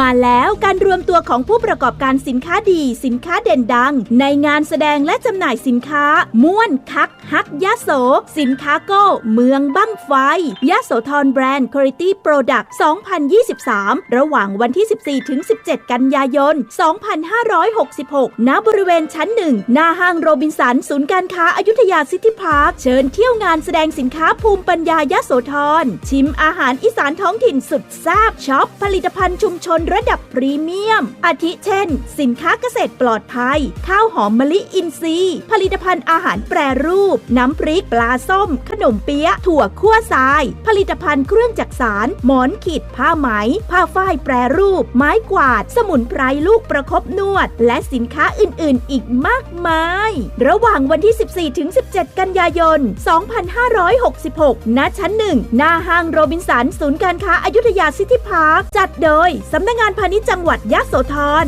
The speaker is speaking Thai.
มาแล้วการรวมตัวของผู้ประกอบการสินค้าดี สินค้าเด่นดัง ในงานแสดงและจำหน่ายสินค้าม่วนคัก ฮักยะโส สินค้าโก้ เมืองบั้งไฟยะโสธรแบรนด์ Quality Product 2023 ระหว่างวันที่ 14 ถึง 17 กันยายน 2566 ณ บริเวณชั้นหนึ่งหน้าห้างโรบินสัน ศูนย์การค้าอายุทยาซิตี้พาร์ค เชิญเที่ยวงานแสดงสินค้าภูมิปัญญายะโสธร ชิมอาหารอีสานท้องถิ่นสุดแซ่บช็อปผลิตภัณฑ์ชุมชนระดับพรีเมียม อาทิเช่น สินค้าเกษตรปลอดภัย ข้าวหอมมะลิอินทรีย์ ผลิตภัณฑ์อาหารแปรรูป น้ำพริกปลาส้ม ขนมเปี๊ยะ ถั่วคั่วทราย ผลิตภัณฑ์เครื่องจักสาร หมอนขีดผ้าไหม ผ้าฝ้ายแปรรูป ไม้กวาด สมุนไพรลูกประคบนวด และสินค้าอื่น ๆ อีกมากมาย ระหว่างวันที่ 14 ถึง 17 กันยายน 2566 ณ ชั้นหนึ่งหน้าห้างโรบินสัน ศูนย์การค้าอายุทยาซิตี้พาร์ค จัดโดยสำนักงานพาณิชย์จังหวัดยะโสธร